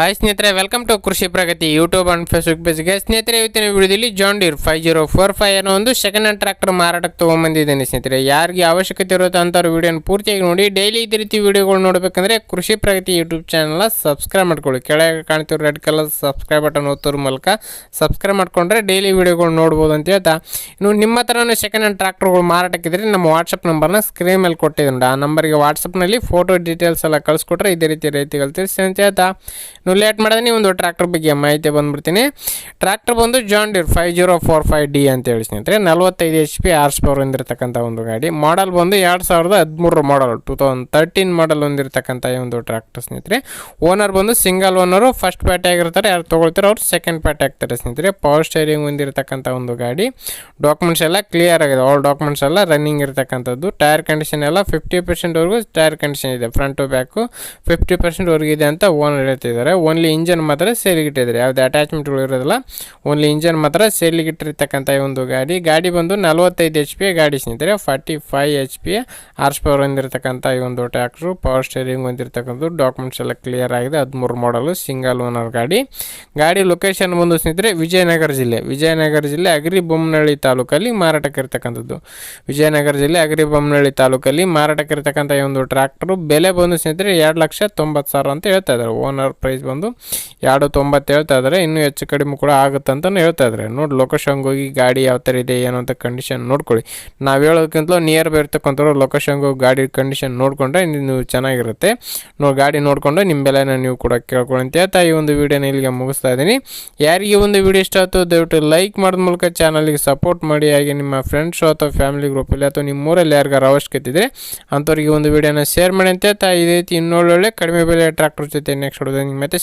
Hi ಸ್ನೇಹಿತರೆ welcome to Krishi Pragati YouTube and Facebook ಪೇಜ್ಗೆ ಸ್ನೇಹಿತರೆ, ಇವತ್ತಿನ ವಿಡಿಯೋದಲ್ಲಿ John Deere five zero four five ಅನ್ನೋ ಒಂದು ಸೆಕೆಂಡ್ ಹ್ಯಾಂಡ್ ಟ್ರ್ಯಾಕ್ಟರ್ ಮಾರಾಟಕ್ಕೆ ತೊಗೊಂಬಂದಿದ್ದೇನೆ ಸ್ನೇಹಿತರೆ. ಯಾರಿಗೆ ಅವಶ್ಯಕತೆ ಇರುತ್ತೆ ಅಂಥವ್ರು ವಿಡಿಯೋನ ಪೂರ್ತಿಯಾಗಿ ನೋಡಿ. ಡೈಲಿ ಇದೇ ರೀತಿ ವಿಡಿಯೋಗಳು ನೋಡಬೇಕಂದ್ರೆ ಕೃಷಿ ಪ್ರಗತಿ ಯೂಟ್ಯೂಬ್ ಚಾನಲ್ನ ಸಬ್ಸ್ಕ್ರೈಬ್ ಮಾಡ್ಕೊಳ್ಳಿ. ಕೆಳಗೆ ಕಾಣ್ತಿರೋ ರೆಡ್ ಕಲರ್ ಸಬ್ಸ್ಕ್ರೈಬ್ ಬಟನ್ ಒತ್ತೋದ್ರ ಮೂಲಕ ಸಬ್ಸ್ಕ್ರೈಬ್ ಮಾಡಿಕೊಂಡ್ರೆ ಡೈಲಿ ವಿಡಿಯೋಗಳು ನೋಡ್ಬೋದು ಅಂತ ಹೇಳ್ತಾ. ಇನ್ನು ನಿಮ್ಮ ಹತ್ರನೂ ಸೆಕೆಂಡ್ ಹ್ಯಾಂಡ್ ಟ್ರ್ಯಾಕ್ಟರ್ಗಳು ಮಾರಾಟಕ್ಕಿದ್ರೆ ನಮ್ಮ ವಾಟ್ಸಪ್ ನಂಬರ್ನ ಸ್ಕ್ರೀನ್ ಮೇಲೆ ಕೊಟ್ಟಿದ್ದೀನಿ. ಆ ನಂಬರ್ಗೆ ವಾಟ್ಸಪ್ನಲ್ಲಿ ಫೋಟೋ ಡೀಟೇಲ್ಸ್ ಎಲ್ಲ ಕಳಿಸ್ಕೊಟ್ರೆ ಇದೇ ರೀತಿ ರೈತಗಳು ತಿಳಿಸಿ ಅಂತ ಹೇಳ್ತಾ. ನೀವು ಲೇಟ್ ಮಾಡಿದ್ರೆ ನೀವು ಒಂದು ಟ್ರ್ಯಾಕ್ಟರ್ ಬಗ್ಗೆ ಮಾಹಿತಿ ಬಂದ್ಬಿಡ್ತೀನಿ. ಟ್ರ್ಯಾಕ್ಟರ್ ಬಂದು John Deere five zero four five D ಅಂತ ಹೇಳಿ ಸ್ನೇಹಿತರೆ, ನಲ್ವತ್ತೈದು ಎಚ್ ಪಿ ಆರ್ಸ್ ಪವರ್ ಹೊಂದಿರತಕ್ಕಂಥ ಒಂದು ಗಾಡಿ. ಮಾಡಲ್ ಬಂದು ಎರಡು ಸಾವಿರದ ಹದಿಮೂರು model two thousand thirteen model ಹೊಂದಿರತಕ್ಕಂಥ ಈ ಒಂದು ಟ್ರ್ಯಾಕ್ಟರ್ ಸ್ನೇಹಿತರೆ. ಓನರ್ ಬಂದು ಸಿಂಗಲ್ ಓನರು ಫಸ್ಟ್ ಪ್ಯಾಟೆ ಆಗಿರ್ತಾರೆ, ಯಾರು ತೊಗೊಳ್ತಾರೆ ಅವ್ರು ಸೆಕೆಂಡ್ ಪ್ಯಾಟಿ ಆಗ್ತಾರೆ ಸ್ನೇಹಿತರೆ. ಪವರ್ ಸ್ಟೇರಿಂಗ್ ಹೊಂದಿರತಕ್ಕಂಥ ಒಂದು ಗಾಡಿ. ಡಾಕ್ಯುಮೆಂಟ್ಸ್ ಎಲ್ಲ ಕ್ಲಿಯರ್ ಆಗಿದೆ. ಆಲ್ ಡಾಕ್ಯುಮೆಂಟ್ಸ್ ಎಲ್ಲ ರನ್ನಿಂಗ್ ಇರತಕ್ಕಂಥದ್ದು. ಟೈರ್ ಕಂಡೀಷನ್ ಎಲ್ಲ ಫಿಫ್ಟಿ ಪರ್ಸೆಂಟ್ವರೆಗೂ ಟೈರ್ ಕಂಡೀಷನ್ ಇದೆ ಫ್ರಂಟು ಬ್ಯಾಕು ಫಿಫ್ಟಿ ಪರ್ಸೆಂಟ್ವರೆಗೂ ಇದೆ ಅಂತ ಓನರ್ ಹೇಳ್ತಿದ್ದಾರೆ. ಓನ್ಲಿ ಇಂಜನ್ ಮಾತ್ರ ಸೇಲಿಗೆ ಇಟ್ಟಿದ್ದಾರೆ. ಯಾವುದೇ ಅಟ್ಯಾಚ್ಮೆಂಟ್ಗಳು ಇರೋದಿಲ್ಲ ಓನ್ಲಿ ಇಂಜನ್ ಮಾತ್ರ ಸೇಲಿಗೆ ಇಟ್ಟಿರ್ತಕ್ಕಂಥ ಈ ಒಂದು ಗಾಡಿ. ಗಾಡಿ ಬಂದು ನಲವತ್ತೈದು ಎಚ್ ಪಿ ಗಾಡಿ ಸ್ನೇಹಿತರೆ forty five H P horse power ಹೊಂದಿರತಕ್ಕಂಥ ಈ ಒಂದು ಟ್ಯಾಕ್ಟ್ರು ಪವರ್ ಸ್ಟೇರಿಂಗ್ ಹೊಂದಿರತಕ್ಕಂಥದ್ದು ಡಾಕ್ಯುಮೆಂಟ್ಸ್ ಎಲ್ಲ ಕ್ಲಿಯರ್ ಆಗಿದೆ. ಹದಿಮೂರು ಮಾಡಲು ಸಿಂಗಲ್ ಓನರ್ ಗಾಡಿ. ಗಾಡಿ ಲೊಕೇಶನ್ ಬಂದು ಸ್ನೇಹಿತರೆ, ವಿಜಯನಗರ ಜಿಲ್ಲೆ. ವಿಜಯನಗರ ಜಿಲ್ಲೆ ಅಗ್ರಿ ಬೊಮ್ಮನಹಳ್ಳಿ ತಾಲೂಕಲ್ಲಿ ಮಾರಾಟಕ್ಕೆ ಇರ್ತಕ್ಕಂಥದ್ದು. ವಿಜಯನಗರ ಜಿಲ್ಲೆ ಅಗ್ರಿ ಬೊಮ್ಮನಹಳ್ಳಿ ತಾಲೂಕಲ್ಲಿ ಮಾರಾಟಕ್ಕೆ ಇರ್ತಕ್ಕಂಥ ಈ ಒಂದು ಟ್ರ್ಯಾಕ್ಟರು ಬೆಲೆ ಬಂದು ಸ್ನೇಹಿತರೆ, ಎರಡು ಲಕ್ಷ ತೊಂಬತ್ತು ಸಾವಿರ ಅಂತ ಹೇಳ್ತಾ ಇದ್ದಾರೆ. ಓನರ್ ಪ್ರೈಸ್ ಬಂದು ಎರಡು ತೊಂಬತ್ತು ಹೇಳ್ತಾ ಇದ್ದಾರೆ ಇನ್ನೂ ಹೆಚ್ಚು ಕಡಿಮೆ ಕೂಡ ಆಗುತ್ತೆ ಅಂತಲೂ ಹೇಳ್ತಾ ಇದ್ದಾರೆ ನೋಡಿ ಲೊಕೇಶನ್ಗೆ ಹೋಗಿ ಗಾಡಿ ಯಾವ ಥರ ಇದೆ, ಏನು ಅಂತ ಕಂಡೀಷನ್ ನೋಡ್ಕೊಳ್ಳಿ. ನಾವು ಹೇಳೋದಕ್ಕಿಂತಲೂ ನಿಯರ್ ಬೈ ಇರ್ತಕ್ಕಂಥವ್ರು ಲೊಕೇಶನ್ಗೆ ಹೋಗಿ ಗಾಡಿ ಕಂಡೀಷನ್ ನೋಡಿಕೊಂಡ್ರೆ ನೀವು ಚೆನ್ನಾಗಿರುತ್ತೆ. ನೋಡಿ ಗಾಡಿ ನೋಡಿಕೊಂಡು ನಿಮ್ಮ ಬೆಲೆನ ನೀವು ಕೂಡ ಕೇಳ್ಕೊಳ್ಳಿ ಹೇಳ್ತಾ ಈ ಒಂದು ವೀಡಿಯೋನ ಇಲ್ಲಿಗೆ ಮುಗಿಸ್ತಾ ಇದ್ದೀನಿ. ಯಾರಿಗೆ ಒಂದು ವಿಡಿಯೋ ಇಷ್ಟ ಆಯ್ತು ದಯವಿಟ್ಟು ಲೈಕ್ ಮಾಡೋದ ಮೂಲಕ ಚಾನಲಿಗೆ ಸಪೋರ್ಟ್ ಮಾಡಿ. ಹಾಗೆ ನಿಮ್ಮ ಫ್ರೆಂಡ್ಸು ಅಥವಾ ಫ್ಯಾಮಿಲಿ ಗ್ರೂಪಲ್ಲಿ ಅಥವಾ ನಿಮ್ಮ ಊರಲ್ಲಿ ಯಾರಿಗಾರು ಅವಶ್ಯಕತೆ ಇದ್ದರೆ ಅಂಥವ್ರಿಗೆ ಒಂದು ವಿಡಿಯೋನ ಶೇರ್ ಮಾಡಿ ಅಂತ ಹೇಳ್ತಾ ಇದೇ ರೀತಿ ಇನ್ನೊಳ್ಳೊಳ್ಳೆ ಕಡಿಮೆ ಬೆಲೆ ಟ್ರ್ಯಾಕ್ಟರ್ ಜೊತೆ ನೆಕ್ಸ್ಟ್ ಹೊಡೆದು ಮತ್ತೆ